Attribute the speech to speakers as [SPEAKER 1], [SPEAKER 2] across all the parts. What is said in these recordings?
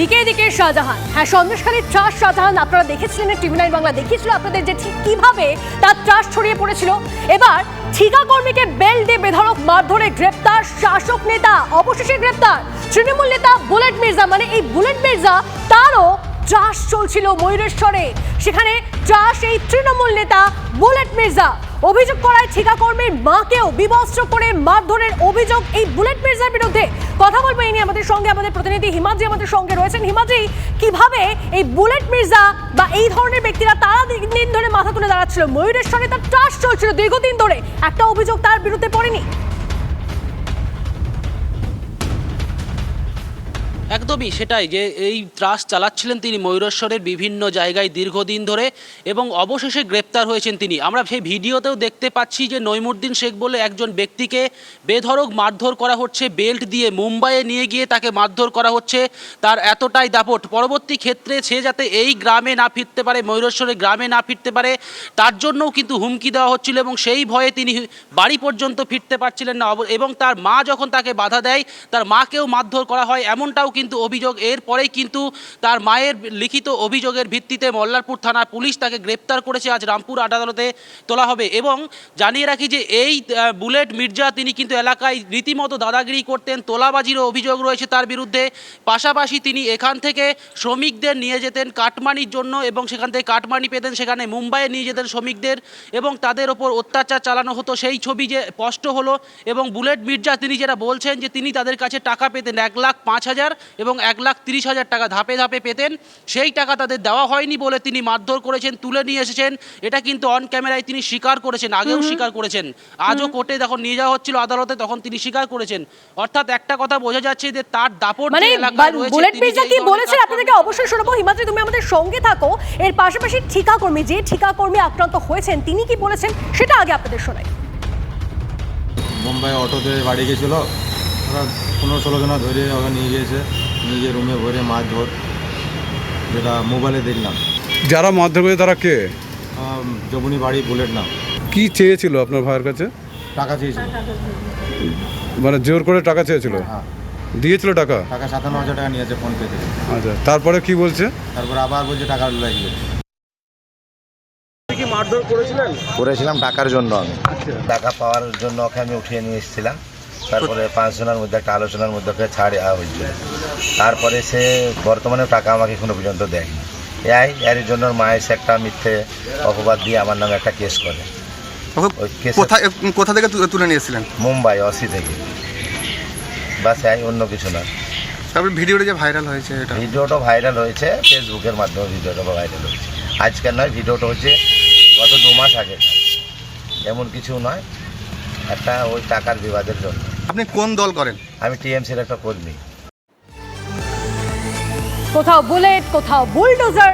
[SPEAKER 1] দিকে দিকে শাহজাহান। হ্যাঁ সন্দেশখালীর ট্রাস শাহজাহান আপনারা দেখেছিলেন টিভি নাইন বাংলা দেখিয়েছিল আপনাদের যে ঠিক কীভাবে তার ট্রাস ছড়িয়ে পড়েছিল। এবার ঠিকা কর্মীকে বেল দিয়ে বেধড়ক, মারধরে গ্রেপ্তার শাসক নেতা, অবশেষে গ্রেপ্তার তৃণমূল নেতা বুলেট মির্জা। মানে এই বুলেট মির্জা, তারও ট্রাস চলছিল ময়ূরেশ্বরে। সেখানে ট্রাস এই তৃণমূল নেতা বুলেট মির্জা। অভিযোগ করায় ঠিকা কর্মীর মাকেও বিবস্ত্র করে মারধরের অভিযোগ এই বুলেট মির্জার বিরুদ্ধে। কথা বলব এই আমাদের সঙ্গে আমাদের প্রতিনিধি হিমাদ্রি আমাদের সঙ্গে রয়েছেন। হিমাদ্রি, কীভাবে এই বুলেট মির্জা বা এই ধরনের ব্যক্তিরা তারা দিন ধরে মাথা তুলে দাঁড়াচ্ছিল? ময়ূরের সঙ্গে তার ট্রাস চলছিল দীর্ঘদিন ধরে। একটা অভিযোগ তার বিরুদ্ধে পড়েনি।
[SPEAKER 2] একদমই সেটাই যে এই ত্রাস চালাচ্ছিলেন তিনি ময়ূরেশ্বরের বিভিন্ন জায়গায় দীর্ঘদিন ধরে এবং অবশেষে গ্রেপ্তার হয়েছেন তিনি। আমরা সেই ভিডিওতেও দেখতে পাচ্ছি যে নইমুদ্দিন শেখ বলে একজন ব্যক্তিকে বেধড়ক মারধর করা হচ্ছে, বেল্ট দিয়ে মুম্বাইয়ে নিয়ে গিয়ে তাকে মারধর করা হচ্ছে। তার এতটাই দাপট। পরবর্তী ক্ষেত্রে সে যাতে এই গ্রামে না ফিরতে পারে, ময়ূরেশ্বরের গ্রামে না ফিরতে পারে, তার জন্যও কিন্তু হুমকি দেওয়া হচ্ছিল এবং সেই ভয়ে তিনি বাড়ি পর্যন্ত ফিরতে পারছিলেন না। এবং তার মা যখন তাকে বাধা দেয়, তার মাকেও মারধর করা হয়, এমনটাও কিন্তু অভিযোগ, এরপরেই কিন্তু তার মায়ের লিখিত অভিযোগের ভিত্তিতে মল্লারপুর থানা পুলিশ তাকে গ্রেপ্তার করেছে। আজ রামপুর আদালতে তোলা হবে এবং জানিয়ে রাখি যে এই বুলেট মির্জা তিনি কিন্তু এলাকায় রীতিমতো দাদাগিরি করতেন, তোলাবাজিরও অভিযোগ রয়েছে তার বিরুদ্ধে। পাশাপাশি তিনি এখান থেকে শ্রমিকদের নিয়ে যেতেন কাটমানির জন্য এবং সেখান থেকে কাটমানি পেতেন, সেখানে মুম্বাইয়ে নিয়ে যেতেন শ্রমিকদের এবং তাদের ওপর অত্যাচার চালানো হতো। সেই ছবি যে স্পষ্ট হলো এবং বুলেট মির্জা তিনি যেটা বলছেন যে তিনি তাদের কাছে টাকা পেতেন এক লাখ পাঁচ হাজার এবং এক লাখ তিরিশ হাজার টাকা ধাপে ধাপে পেতেন। সেই টাকা তাদের দেওয়া হয়নি বলে তিনি মারধর করেছেন তুলে নিয়ে এসেছেন। এটা কিন্তু অন ক্যামেরায় তিনি স্বীকার করেছেন আগেও স্বীকার করেছেন। আজও কোর্টে যখন নিয়ে যাওয়া হচ্ছিল আদালতে তখন তিনি স্বীকার করেছেন। অর্থাৎ একটা কথা বোঝা যাচ্ছে যে তার দাপট যে
[SPEAKER 1] মানে
[SPEAKER 2] এলাকায় রয়েছে,
[SPEAKER 1] কি বলেছেন? আপনাদেরকে অবশ্যই শোনাবো। হিমাদ্রি তুমি আমাদের সঙ্গে থাকো। এর পাশাপাশি ঠিকা কর্মী যে ঠিকা কর্মী আক্রান্ত হয়েছেন তিনি কি বলেছেন? সেটা আগে আপনাদের শোনাই।
[SPEAKER 3] মুম্বাই অটোতে বাড়ি গেছিল। ওরা পনেরো ষোলো জনা ধরে ওকে নিয়ে গিয়েছে। নিয়ে গিয়ে রুমে ভরে মাছ ধর যেটা মোবাইলে দেখলাম।
[SPEAKER 4] যারা মারধর করেছে তারা কে?
[SPEAKER 3] আমার বাড়ি বুলেট নাম।
[SPEAKER 4] কি চেয়েছিল আপনার ভাইয়ের কাছে?
[SPEAKER 3] টাকা চেয়েছিল।
[SPEAKER 4] মানে জোর করে টাকা চেয়েছিল?
[SPEAKER 3] হ্যাঁ।
[SPEAKER 4] দিয়েছিল টাকা?
[SPEAKER 3] টাকা সাতান্ন হাজার টাকা নিয়েছে ফোন পে থেকে।
[SPEAKER 4] আচ্ছা তারপরে কি বলছে?
[SPEAKER 3] তারপর আবার বলছে টাকা লাগবে
[SPEAKER 5] করেছিলাম টাকার জন্য আমি। টাকা পাওয়ার জন্য ওকে আমি উঠিয়ে নিয়ে এসেছিলাম। তারপরে পাঁচজনের মধ্যে একটা আলোচনার মধ্যে ওকে ছাড় দেওয়া হয়েছিল তারপরে সে বর্তমানে টাকা আমাকে এখনও পর্যন্ত দেয়নি। এই এর জন্য মা এসে একটা মিথ্যে অপবাদ দিয়ে আমার নামে একটা কেস করে।
[SPEAKER 6] কোথা থেকে তুলে নিয়েছিলেন?
[SPEAKER 5] মুম্বাই অসি থেকে। বাস এই অন্য কিছু না।
[SPEAKER 6] তারপরে ভিডিওটা যে ভাইরাল হয়েছে এটা?
[SPEAKER 5] ভিডিওটা ভাইরাল হয়েছে ফেসবুকের মাধ্যমে ভিডিওটা ভাইরাল হয়েছে। আজকের নয় ভিডিওটা হচ্ছে গত দু মাস আগে। এমন কিছু নয় একটা ওই টাকার বিবাদের জন্য।
[SPEAKER 6] আপনি কোন দল করেন?
[SPEAKER 5] আমি টিএমসির একটা কর্মী।
[SPEAKER 1] কোথাও বুলেট কোথাও বুলডোজার।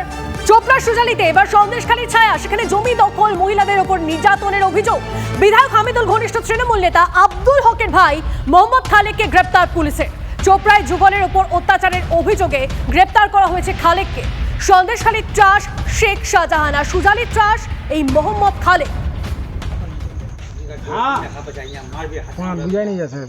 [SPEAKER 1] চোপড়া সুজালিতে এবার সন্দেশখালী ছায়া সেখানে জমি দখল মহিলাদের ওপর নির্যাতনের অভিযোগ। বিধায়ক হামিদুল ঘনিষ্ঠ তৃণমূল নেতা আব্দুল হকের ভাই মোহাম্মদ খালেককে গ্রেপ্তার পুলিশের চোপড়ায় যুগলের ওপর অত্যাচারের অভিযোগে গ্রেপ্তার করা হয়েছে খালেককে। সন্দেশখালীর ট্রাস শেখ শাহজাহান আর সুজালির ত্রাস এই মোহাম্মদ খালেক। હા. પણ બીજા નહીં જશે